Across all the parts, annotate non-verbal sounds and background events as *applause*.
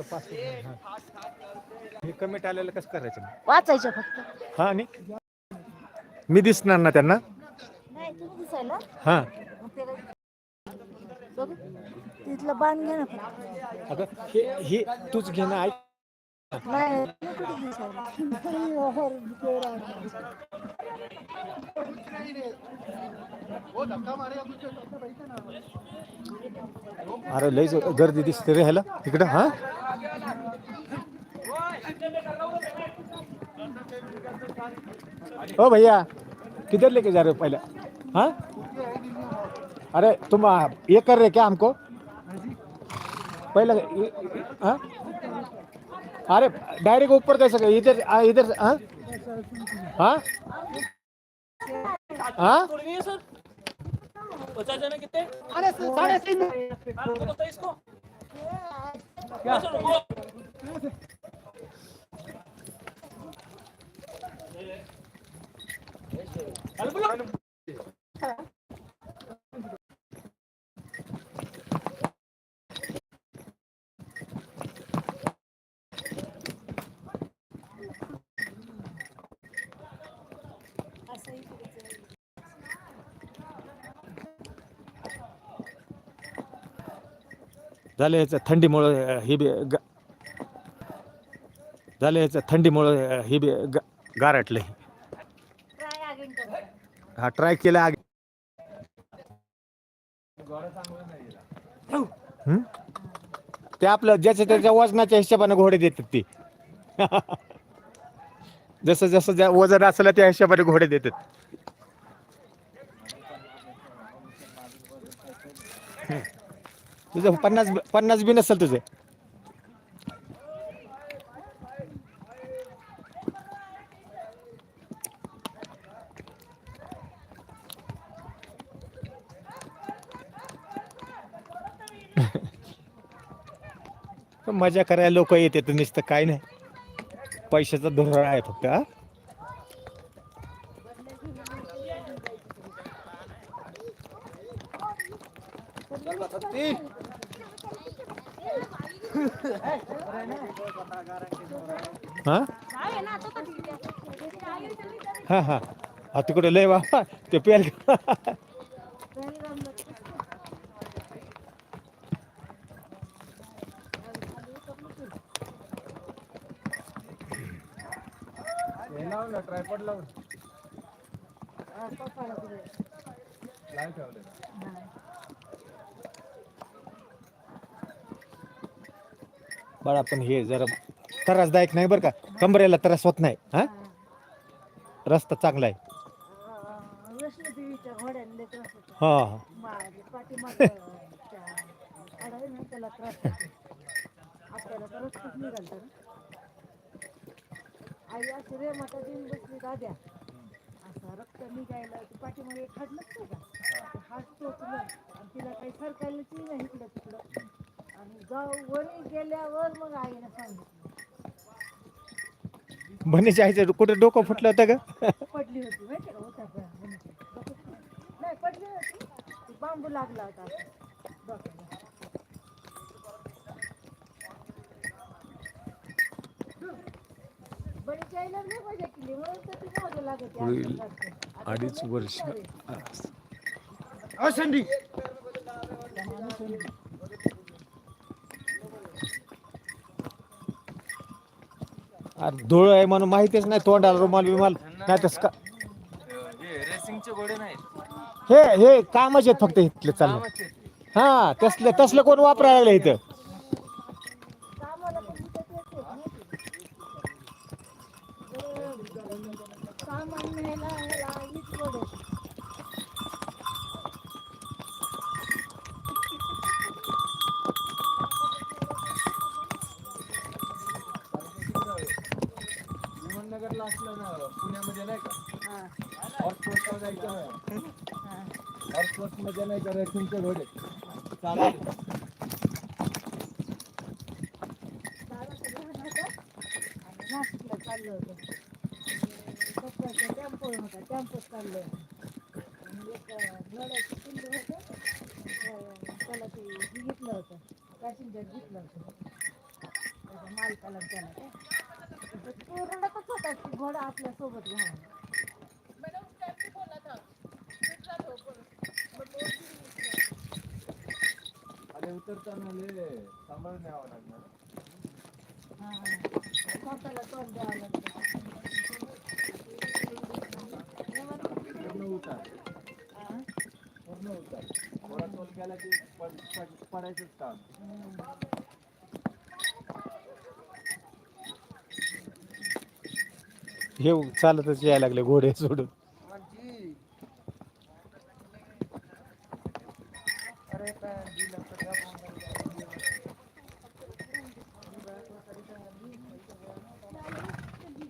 Pass हे. Commit आलेलं कसं करायचं मग? वाचायचं फक्त. हा आणि? मी दिसणार ना त्यांना? नाही तुम्ही दिसायला हा. मग त्याला बघू. तिथलं बांध घे ना फक्त. अगं हे हे तूच घे ना ऐक. नाही तुम्ही कुठे दिसायला? अरे लय गर्दी दिसते रे ह्याला. इकडं हा? ओ भैया किधर लेके जा रहे हो पहले? हाँ? अरे तुम आ, ये कर रहे क्या हमको? पहले हाँ? अरे डायरेक्ट ऊपर कैसे गए इधर आ, इधर हाँ? हाँ? हाँ? पचास जने कितने आपको पता है इसको। झाले याचं थंडीमुळं ही बी ग याचं थंडीमुळं ही बी ग गारटलं. हा ट्राय केला आगे ते आपलं ज्याच्या त्याच्या वजनाच्या हिशोबाने घोडे देतात ते. *laughs* जसं जसं ज्या वजन असलं त्या हिशोबाने घोडे देतात. तुझं पन्नास पन्नास बी नसेल तुझं. मजा करायला लोक येते तर नुसतं काय नाही. पैशाचा धोरण आहे फक्त हा. हा? हा हा. हा तिकडे लय वा ते पेल बाळा पण हे जरा त्रासदायक नाही बरं का? कमरेला त्रास होत नाही हा? रस्ता चांगला आहे. हा. हा त्याला त्रास होतो. आपल्याला तर रस्ताच निघालतं ना. आई रे माता देऊन बसली दाद्या असं रक्त निघायला ती पाठीमागे खाड नसतो का? हात टोचलं आणि तिला काही सरकायलाच नाही इकडं तिकडं. आणि जाऊ वरी गेल्यावर मग आईनं सांगितलं. बनीच्या आईचं कुठे डोकं फुटलं होतं का? पडली होती माहिती का? होता नाही पडली होती. बांबू लागला होता असं डोक्याला बरीच यायला लय मजा केली म्हणून तर ती मागं लागत आहे पुढील अडीच वर्ष. अरे धूळ आहे म्हणून माहितीच नाही तोंडाला रुमाल बिमाल. नाही तस का? रेसिंगचे घोडे नाहीत. हे हे कामच आहेत फक्त इथले चाललं. हा तसलं तसलं कोण वापरायला लागलं इथं कामाला पण इथं तेच आहे, माहिती का? ते सामान न्यायला ह्याला हीच गोड आहे. विमाननगरला असलं ना पुण्यामध्ये नाही का? हा, हॉटस्पॉटला जायचं हा. हॉटस्पॉटमध्ये नाही का रेसिंगचे घोडे? चालेल. नाशिकला चाललं होतं. पप्पाचा टेम्पो होता टेम्पोत चाललं आणि एक नळ्याचं पिल्लू होतं त्याला ते घेतलं होतं पॅसेंजर घेतलं होतं शिकायला त्याला काय तो रडतच होता की घोडा आपल्यासोबत घ्यावा अरे उतरताना लय सांभाळून न्यावं लागणार हा स्वतःला तोंड द्यावं लागतं पूर्ण उतार हा? पूर्ण उतार थोडा तोल गेला की पड- पड- पडायचंच काम हम्म. हे चालतच यायला लागले घोडे सोडून चालू आहे ना लाईव्ह? हम्म.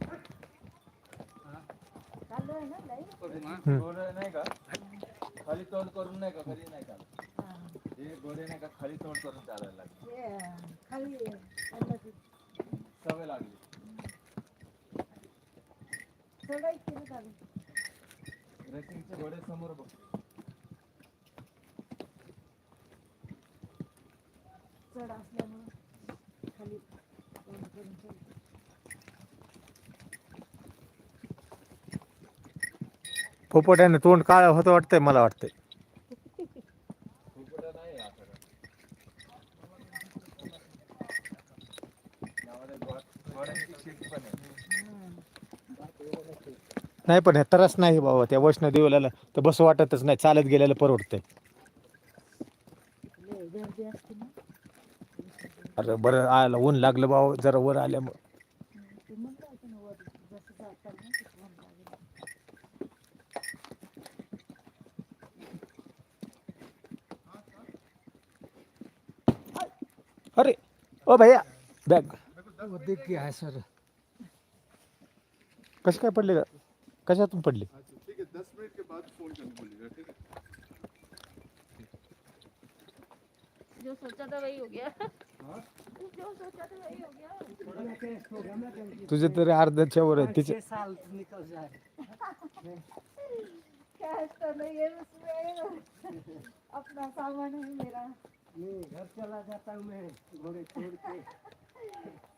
घोडे नाही का खाली तोंड करून नाही का? घरी नाही का? हा. घोडे नाही का? खाली तोंड करून चालायला लागले. खाली सवय लागली. रेसिंगचे घोडे समोर बघ. चढ असल्यामुळं खाली तोंड करून पोपट्याने तोंड काळ होतं वाटतंय मला वाटतंय. नाही पण आहे नाही पण हे तरच नाही बाबा त्या वैष्णव वैष्णोदेवीला तर बस वाटतच नाही चालत गेल्याला परवडतंय. अरे बरं आलं ऊन लागलं बाबा जरा वर आल्यामुळं. अरे ओ भैया बॅग। वो देख के है सर कशी काय पडली का? कशातून पडली? ठीक है दस मिनट के बाद फ़ोन करने बोलिएगा ठीक है जो सोचा था वही हो गया। जो सोचा था वही हो गया। तुझे तरी अर्ध्याच्या वर आहे तिचे छह साल निकल जाए *laughs* कैश तो नहीं है उसमें। अपना सामान है मेरा। घर चला जाता हूँ मैं घोड़े छोड़ के।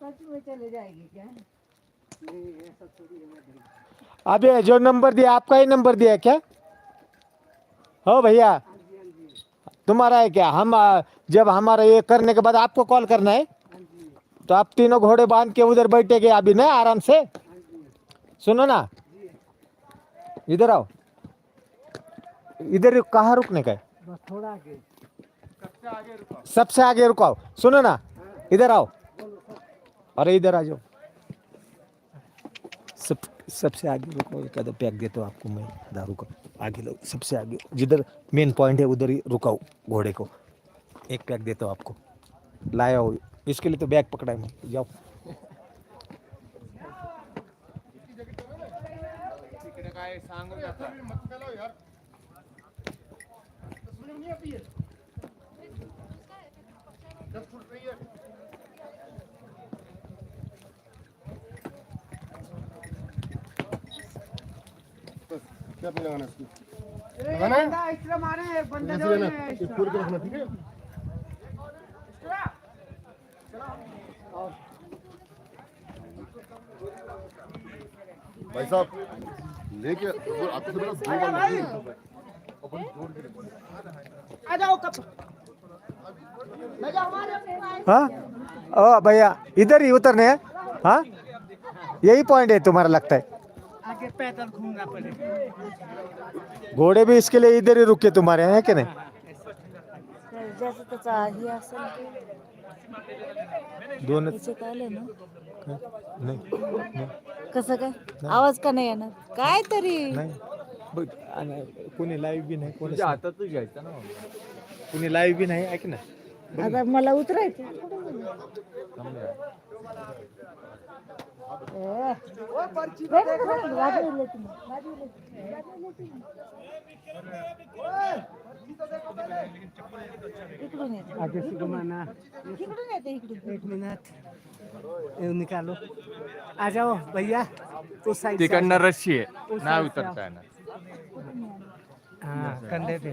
सच में चले जाएगी क्या? नहीं ऐसा थोड़ी है अबे जो नंबर दिया आपका ही नंबर दिया क्या? हो भैया। हाँ जी तुम्हारा है क्या? हम जब हमारा ये करने के बाद आपको कॉल करना है? तो आप तीनों घोड़े बाँध के उधर बैठे गए अभी ना आराम से? सुनो ना। इधर आओ। इधर कहाँ रुकने का है? थोड़ा आगे। सबसे आगे रुकाओ सुनो ना इधर आओ। अरे इधर आ जाओ। सब सबसे आगे रुको एक आधा पैक देता हूँ आपको मैं दारू का आगे लो सबसे आगे। जिधर मेन पॉइंट है उधर ही रुकाओ घोड़े को। एक पैक देता हूँ आपको। लाया हो इसके लिए तो बैग पकड़ा है मैं। जाओ। काय सांगू पे लगाना है इसको लगाना है इसलिए मारे बंदा ऐसे लेना ये खोल के रखना ठीक है भाई साहब लेके आपको तो मेरा दो बार लगी है। अपन जोड़ के। आ जाओ कब हाँ? ओ भैया इधर ही उतरने हैं? हाँ यही पॉइंट है तुम्हारा लगता है। आगे पैदल घूमना पड़ेगा घोड़े भी इसके लिए इधर ही रुके तुम्हारे हैं कि नहीं? हे दोन कसं काय? आवाज का नाही येणार? काय तरी? कोणी लाईव्ह बी नाही कोणी हातातच घ्यायचं ना. कोणी लाईव्ह बी नाही ऐक ना आता मला उतरायचं. एक मिनट निकालो आ जाओ भैया तो साईड तिकडनं रस्सी आहे. नाही उतरता येणार. हा कंदे ते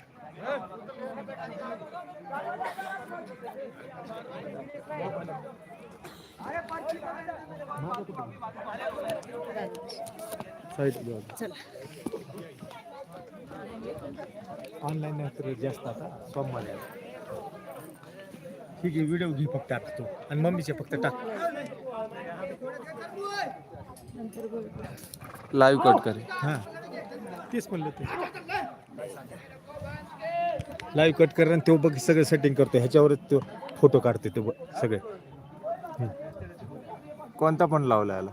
ऑनलाईन नाही तर जास्त आता सोमवारी ठीक आहे व्हिडिओ घे फक्त आता तू. आणि मम्मीचे फक्त टाक. लाईव्ह कट करे. हां तेच म्हणलं ते. लाईव्ह कट कर आणि तो बघ सगळं सेटिंग करतो ह्याच्यावरच तो फोटो काढते ते सगळे. कोणता पण लावला याला.